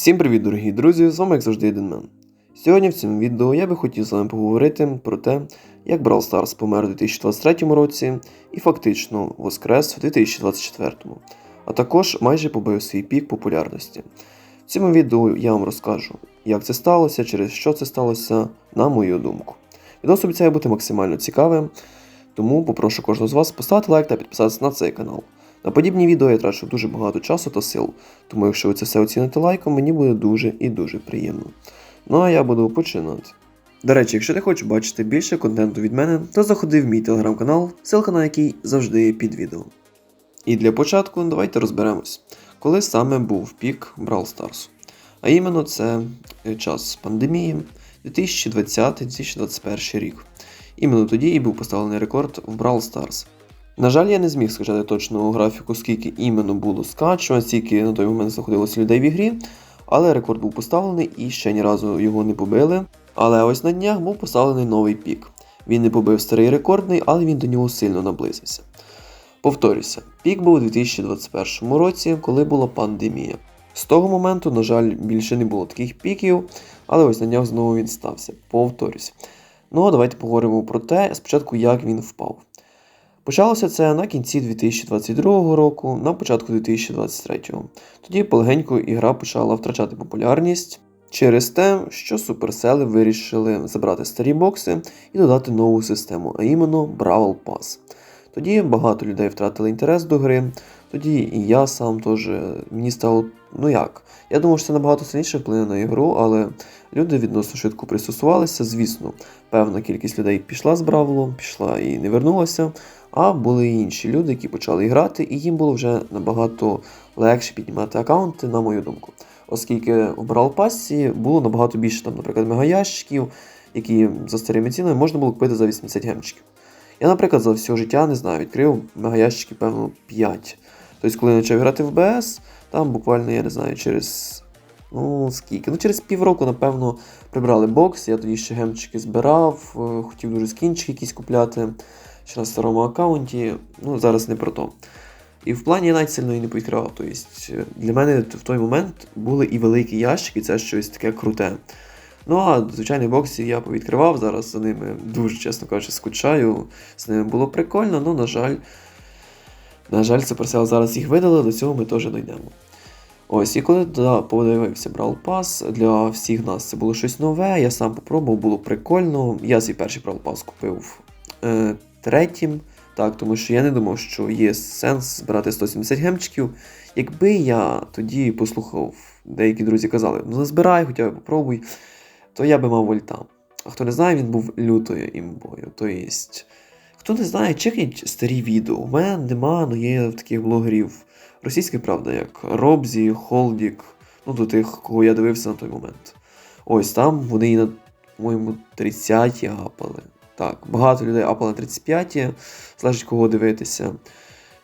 Всім привіт, дорогі друзі! З вами як завжди Еденмен. Сьогодні в цьому відео я би хотів з вами поговорити про те, як Brawl Stars помер у 2023 році і фактично воскрес у 2024, а також майже побив свій пік популярності. В цьому відео я вам розкажу, як це сталося, через що це сталося, на мою думку. Відос обіцяє бути максимально цікавим, тому попрошу кожного з вас поставити лайк та підписатися на цей канал. На подібні відео я трачу дуже багато часу та сил, тому якщо ви це все оціните лайком, мені буде дуже і дуже приємно. Ну а я буду починати. До речі, якщо ти хочеш бачити більше контенту від мене, то заходи в мій телеграм-канал, ссылка на який завжди є під відео. І для початку давайте розберемось, коли саме був пік Brawl Stars. А іменно це е, час пандемії 2020-2021 рік. Іменно тоді і був поставлений рекорд в Brawl Stars. На жаль, я не зміг сказати точного графіку, скільки іменно було скачувань, скільки на той момент знаходилося людей в ігрі, але рекорд був поставлений і ще ні разу його не побили. Але ось на днях був поставлений новий пік. Він не побив старий рекордний, але він до нього сильно наблизився. Повторюся, пік був у 2021 році, коли була пандемія. З того моменту, на жаль, більше не було таких піків, але ось на днях знову він стався. Повторюсь. Ну а давайте поговоримо про те, спочатку, як він впав. Почалося це на кінці 2022 року, на початку 2023. Тоді полегенько ігра почала втрачати популярність через те, що суперсели вирішили забрати старі бокси і додати нову систему, а іменно Бравл Pass. Тоді багато людей втратили інтерес до гри. Тоді і я сам теж мені стало, ну як, я думав, що це набагато сильніше вплине на ігру, але люди відносно швидко пристосувалися. Звісно, певна кількість людей пішла з Бравлом, пішла і не вернулася. А були і інші люди, які почали грати, і їм було вже набагато легше піднімати аккаунти, на мою думку. Оскільки в Brawl Pass було набагато більше, там, наприклад, мегаящиків, які за старими цінами можна було купити за 80 гемчиків. Я, наприклад, за все життя не знаю, відкрив мегаящики, певно, 5. Тобто, коли я почав грати в БС, там буквально, я не знаю, через. Ну, скільки? Ну, через півроку, напевно, прибрали бокс, я тоді ще гемчики збирав, е, хотів дуже скінчики якісь купляти ще на старому аккаунті, ну зараз не про то. І в плані я навіть сильно і не повідкривав. Тобто для мене в той момент були і великі ящики, це щось таке круте. Ну а звичайний боксів я повідкривав, зараз за ними дуже, чесно кажучи, скучаю. З ними було прикольно, але, на жаль, на жаль, Supercell зараз їх видали, до цього ми теж дійдемо. Ось, і коли да, подивився Brawl Pass, для всіх нас це було щось нове, я сам попробував, було прикольно. Я свій перший Brawl Pass купив е, третім, так, тому що я не думав, що є сенс збирати 170 гемчиків. Якби я тоді послухав, деякі друзі казали, ну збирай, хоча б попробуй, то я би мав вольта. А хто не знає, він був лютою імбою. Тобто, хто не знає, чекніть старі відео. У мене нема, ну є таких блогерів російських, правда, як Робзі, Холдік, ну до тих, кого я дивився на той момент. Ось там вони на, по-моєму, 30 гапали. Так, багато людей апали на 35-ті, залежить кого дивитися.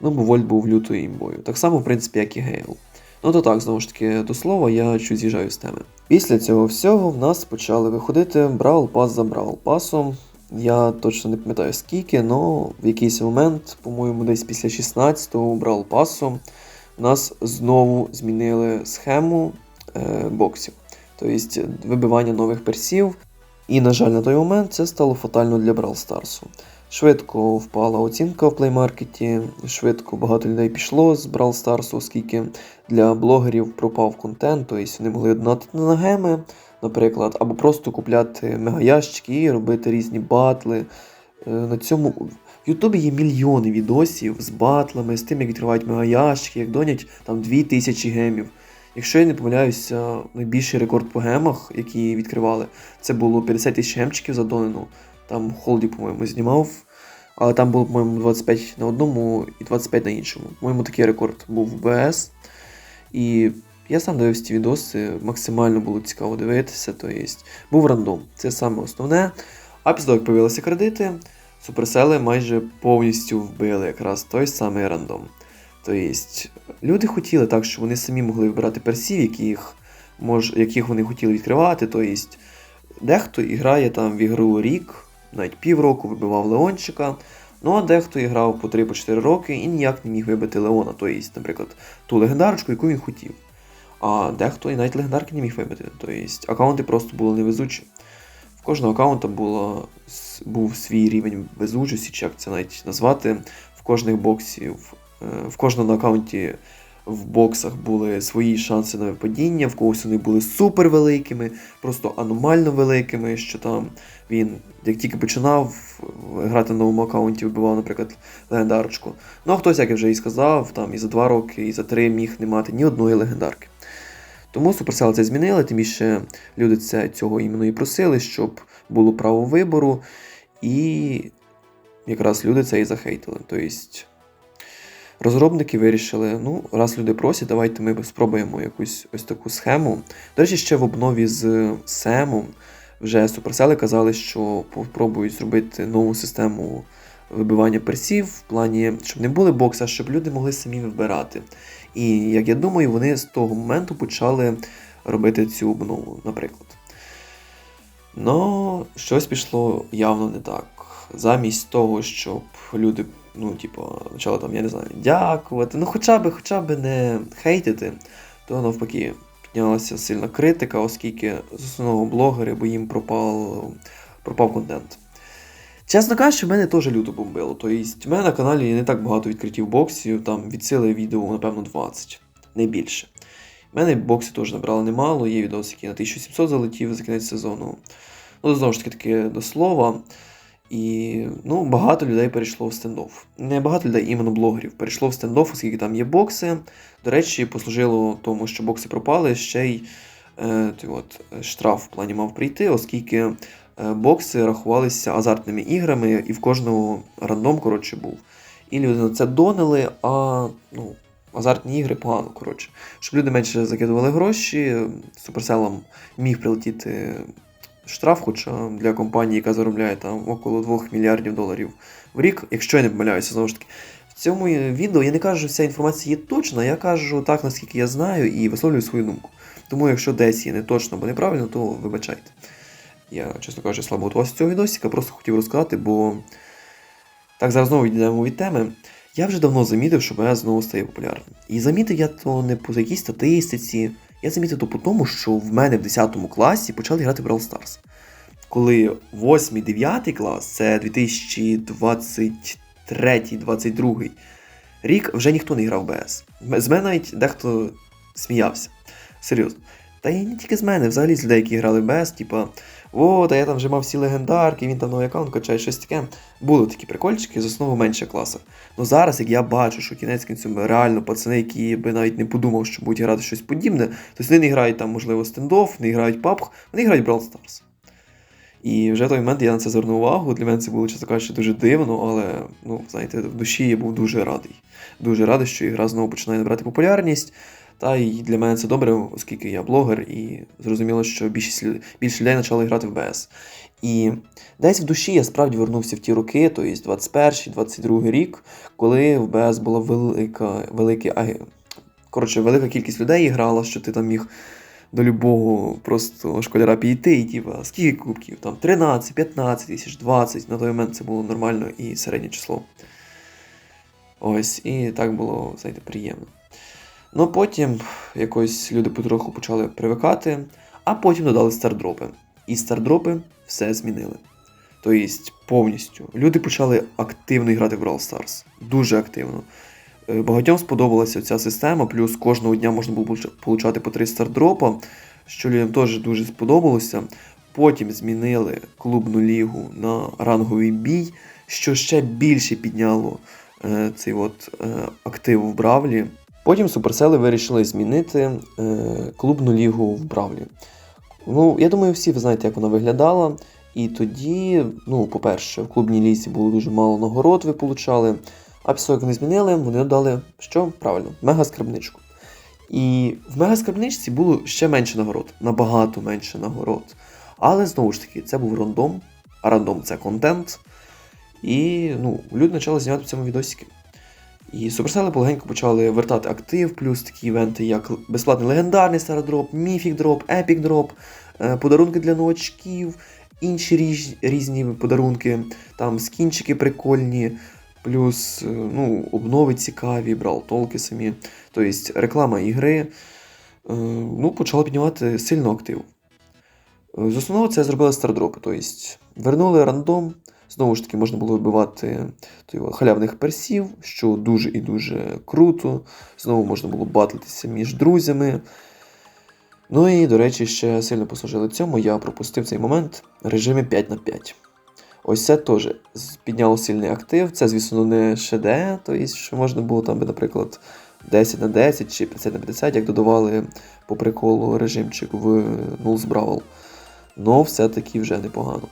Ну, бо Вольт був лютою імбою. Так само, в принципі, як і Гейл. Ну то так, знову ж таки, до слова, я чуть з'їжджаю з теми. Після цього всього в нас почали виходити Бравл Пас за Бравл Пасом. Я точно не пам'ятаю скільки, але в якийсь момент, по-моєму, десь після 16-го Бравл Пасу у нас знову змінили схему е, боксів. Тобто вибивання нових персів. І, на жаль, на той момент це стало фатально для Brawl Stars. Швидко впала оцінка в плеймаркеті, швидко багато людей пішло з Brawl Stars, оскільки для блогерів пропав контент, тобто вони могли донатити на геми, наприклад, або просто купляти мегаящики і робити різні батли. Е, на цьому в Ютубі є мільйони відосів з батлами, з тим, як відкривають мегаящики, як донять там 2000 гемів. Якщо я не помиляюся, найбільший рекорд по гемах, які відкривали, це було 50 тисяч гемчиків за. Там Холді, по-моєму, знімав. Але там було, по-моєму, 25 на одному і 25 на іншому. По-моєму, такий рекорд був в БС. І я сам дивився ці відоси, максимально було цікаво дивитися. Тобто був рандом. Це саме основне. А після того, як появилися кредити, суперсели майже повністю вбили якраз той самий рандом. Тобто, люди хотіли так, щоб вони самі могли вибирати персів, яких мож, яких вони хотіли відкривати. Тобто, дехто грає там в ігру рік, навіть півроку вибивав Леончика. Ну а дехто грав по 3-4 роки і ніяк не міг вибити Леона, тобто, наприклад, ту легендарочку, яку він хотів. А дехто і навіть легендарки не міг вибити. Тобто аккаунти просто були невезучі. В кожного аккаунта було, був свій рівень везучості, чи як це навіть назвати. В кожних боксів, е, в кожному аккаунті в боксах були свої шанси на випадіння, в когось вони були супер великими, просто аномально великими, що там він, як тільки починав грати на новому аккаунті, вибивав, наприклад, легендарочку. Ну а хтось, як я вже і сказав, там і за два роки, і за три міг не мати ні одної легендарки. Тому Supercell це змінили, тим більше люди це, цього іменно і просили, щоб було право вибору, і якраз люди це і захейтили. Тобто розробники вирішили, ну, раз люди просять, давайте ми спробуємо якусь ось таку схему. До речі, ще в обнові з Семом вже Supercell казали, що попробують зробити нову систему вибивання персів в плані, щоб не були бокси, а щоб люди могли самі вибирати. І як я думаю, вони з того моменту почали робити цю обнову, наприклад. Но щось пішло явно не так. Замість того, щоб люди, ну, типу, почали там, я не знаю, дякувати, ну хоча б, хоча б не хейтити, то навпаки піднялася сильна критика, оскільки з основного блогери, бо їм пропав, пропав контент. Чесно кажучи, в мене теж люто бомбило. Тобто, в мене на каналі не так багато відкриттів боксів, там від сили відео, напевно, 20, не більше. У мене бокси теж набрали немало, є відос, який на 1700 залетів за кінець сезону. Ну, знову ж таки, таке до слова. І ну, багато людей перейшло в стендофф. Не багато людей, іменно блогерів, перейшло в стендофф, оскільки там є бокси. До речі, послужило тому, що бокси пропали, ще й е, от, штраф в плані мав прийти, оскільки бокси рахувалися азартними іграми, і в кожного рандом, коротше, був. І люди на це донили, а ну, азартні ігри погано, коротше. Щоб люди менше закидували гроші, суперселам міг прилетіти штраф, хоча для компанії, яка заробляє там около 2 мільярдів доларів в рік, якщо я не помиляюся, знову ж таки. В цьому відео я не кажу, що вся інформація є точна, я кажу так, наскільки я знаю, і висловлюю свою думку. Тому якщо десь є не точно або неправильно, то вибачайте. Я, чесно кажучи, слабо готувався з цього відосика, просто хотів розказати, бо так зараз знову йдемо від теми. Я вже давно замітив, що БС знову стає популярним. І замітив я то не по якійсь статистиці, я замітив то по тому, що в мене в 10 класі почали грати в Brawl Stars. Коли 8-9 клас, це 2023-2022 рік, вже ніхто не грав в БС. З мене навіть дехто сміявся. Серйозно. Та і не тільки з мене, взагалі з людей, які грали БС, типа, о, та я там вже мав всі легендарки, він там новий аккаунт качає, щось таке. Були такі прикольчики з основу менше класах. Ну зараз, як я бачу, що кінець кінцем реально пацани, які би навіть не подумав, що будуть грати щось подібне, то вони не грають там, можливо, стендофф, не грають PUBG, вони грають Brawl Stars. І вже в той момент я на це звернув увагу. Для мене це було, чесно кажучи, дуже дивно, але ну, знаєте, в душі я був дуже радий. Дуже радий, що ігра знову починає набрати популярність. Та й для мене це добре, оскільки я блогер, і зрозуміло, що більшість більше людей почали грати в БС. І десь в душі я справді вернувся в ті роки, тобто 21-22 рік, коли в БС була велика, велике, а, коротше, велика кількість людей грала, що ти там міг до любого просто школяра підійти, і типа, скільки кубків? Там 13, 15 тисяч, 20. На той момент це було нормально і середнє число. Ось, і так було, знаєте, приємно. Ну потім якось люди потроху почали привикати, а потім додали стардропи. І стардропи все змінили. Тобто повністю. Люди почали активно грати в Brawl Stars. Дуже активно. Е, Багатьом сподобалася ця система, плюс кожного дня можна було получ- получати по 3 стардропа, що людям теж дуже сподобалося. Потім змінили клубну лігу на ранговий бій, що ще більше підняло е, цей от, е, актив в Бравлі. Потім суперсели вирішили змінити е, клубну лігу в Бравлі. Ну, я думаю, всі ви знаєте, як вона виглядала. І тоді, ну, по-перше, в клубній лізі було дуже мало нагород, ви получали. А після як вони змінили, вони додали що? Правильно, мега-скарбничку. І в мега-скарбничці було ще менше нагород, набагато менше нагород. Але знову ж таки, це був рандом, а рандом це контент. І ну, люди почали знімати в цьому відосики. І суперсели полегенько почали вертати актив, плюс такі івенти, як безплатний легендарний стародроп, міфік дроп, епік дроп, е, подарунки для новачків, інші ріж, різні подарунки, там скінчики прикольні, плюс е, ну, обнови цікаві, брал толки самі. Тобто реклама ігри. ну, почало піднімати сильно актив. Е, З основного це зробили стардропи, тобто вернули рандом. Знову ж таки, можна було вибивати халявних персів, що дуже і дуже круто. Знову можна було батлитися між друзями. Ну і, до речі, ще сильно послужили цьому, я пропустив цей момент в режимі 5 на 5. Ось це теж підняло сильний актив. Це, звісно, не ШД, тобто, що можна було там, наприклад, 10 на 10 чи 50 на 50, як додавали по приколу режимчик в Nulls Brawl. Но все-таки вже непогано.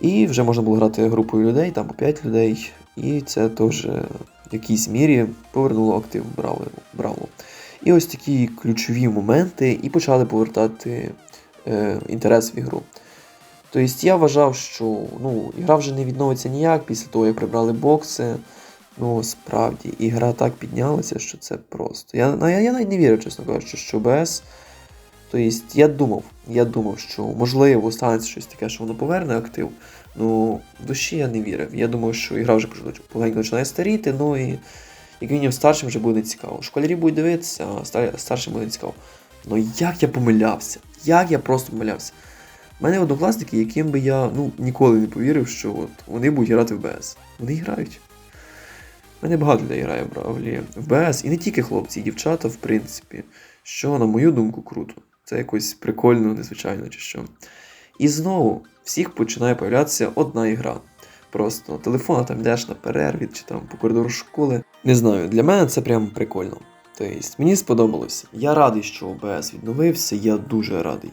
І вже можна було грати групою людей, там по 5 людей, і це теж в якійсь мірі повернуло актив. Бравлу. І ось такі ключові моменти і почали повертати е, інтерес в ігру. Тобто я вважав, що ну, ігра вже не відновиться ніяк після того, як прибрали бокси. Ну, справді, ігра так піднялася, що це просто. Я, я, я навіть не вірив, чесно кажучи, що без. Тобто я думав, я думав, що можливо станеться щось таке, що воно поверне актив. Ну, в душі я не вірив. Я думав, що ігра вже полегенько починає старіти, ну і як мінімум старшим вже буде цікаво. Школярі будуть дивитися, а старшим буде цікаво. Ну як я помилявся? Як я просто помилявся? У мене однокласники, яким би я ну, ніколи не повірив, що от вони будуть грати в БС. Вони грають. У мене багато людей грає в БС, і не тільки хлопці, і дівчата, в принципі, що, на мою думку, круто. Це якось прикольно, незвичайно чи що. І знову всіх починає появлятися одна ігра. Просто на телефона там йдеш на перерві чи там по коридору школи. Не знаю, для мене це прям прикольно. Тобто, мені сподобалося. Я радий, що ОБС відновився, я дуже радий.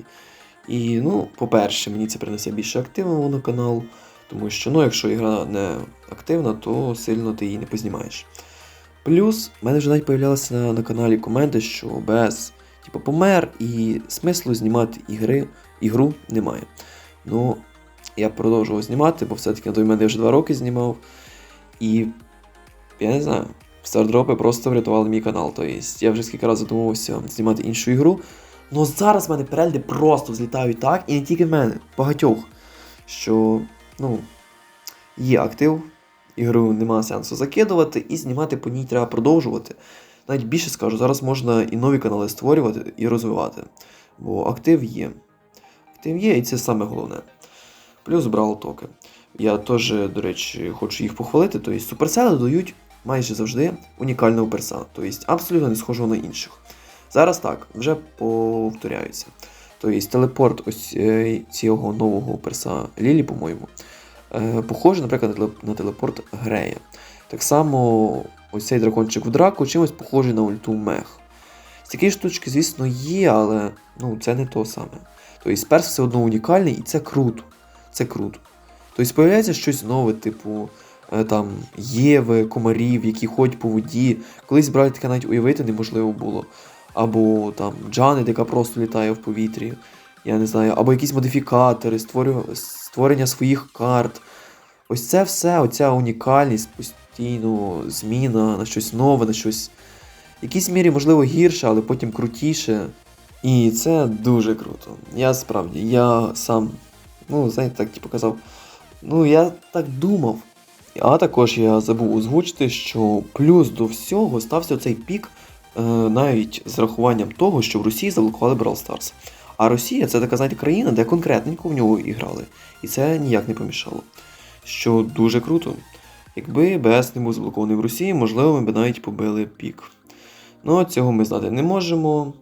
І, ну, по-перше, мені це принесе більше активного на канал, тому що, ну, якщо ігра не активна, то сильно ти її не познімаєш. Плюс, в мене вже навіть появлялися на, на каналі коменти, що ОБС типу, помер, і смислу знімати ігри, ігру немає. Ну, я продовжував знімати, бо все-таки на той я вже два роки знімав. І я не знаю, стардропи просто врятували мій канал. Тобто я вже скільки разів задумувався знімати іншу ігру. Ну зараз в мене перельди просто злітають так, і не тільки в мене, багатьох. Що, ну, є актив, ігру нема сенсу закидувати, і знімати по ній треба продовжувати. Навіть більше скажу, зараз можна і нові канали створювати і розвивати. Бо актив є. Актив є, і це саме головне. Плюс брал токи. Я теж, до речі, хочу їх похвалити. Тобто суперсели додають майже завжди унікального перса, тобто абсолютно не схожого на інших. Зараз так, вже повторяються. Тобто телепорт ось е, цього нового перса Лілі, по-моєму, е, похожий, наприклад, на на телепорт Грея. Так само ось цей дракончик в драку чимось похожий на ульту мех. Такі штучки, звісно, є, але ну, це не то саме. Тобто перс все одно унікальний і це круто. Це круто. Тобто появляється щось нове, типу е, там Єви, комарів, які ходять по воді. Колись брати таке навіть уявити неможливо було. Або там Джанет, яка просто літає в повітрі. Я не знаю, або якісь модифікатори, створення своїх карт. Ось це все, оця унікальність, постійно зміна на щось нове, на щось в якійсь мірі, можливо, гірше, але потім крутіше. І це дуже круто. Я справді, я сам, ну, знаєте, так типу казав, ну я так думав. А також я забув озвучити, що плюс до всього стався цей пік е, навіть з рахуванням того, що в Росії заблокували Brawl Stars. А Росія це така, знаєте, країна, де конкретненько в нього і грали. І це ніяк не помішало. Що дуже круто. Якби БС не був заблокований в Росії, можливо, ми б навіть побили пік. Ну, цього ми знати не можемо.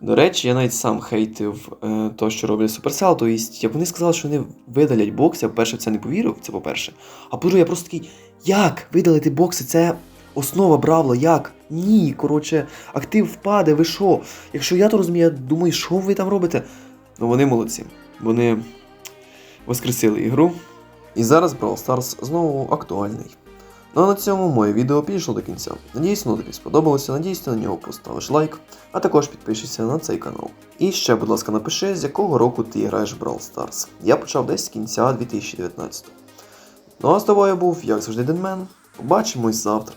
До речі, я навіть сам хейтив е, то, що роблять Supercell. Тобто, як вони сказали, що вони видалять бокси, я, по-перше, в це не повірив, це по-перше. А по-друге, я просто такий, як видалити бокси? Це основа бравла, як? Ні, коротше, актив впаде, ви що? Якщо я то розумію, я думаю, що ви там робите? Ну вони молодці. Вони воскресили ігру. І зараз Brawl Stars знову актуальний. Ну а на цьому моє відео підійшло до кінця. Надіюсь, воно тобі сподобалося, надіюсь, ти на нього поставиш лайк, а також підпишешся на цей канал. І ще, будь ласка, напиши, з якого року ти граєш в Brawl Stars. Я почав десь з кінця 2019. Ну а з тобою був, як завжди, Денмен. Побачимось завтра.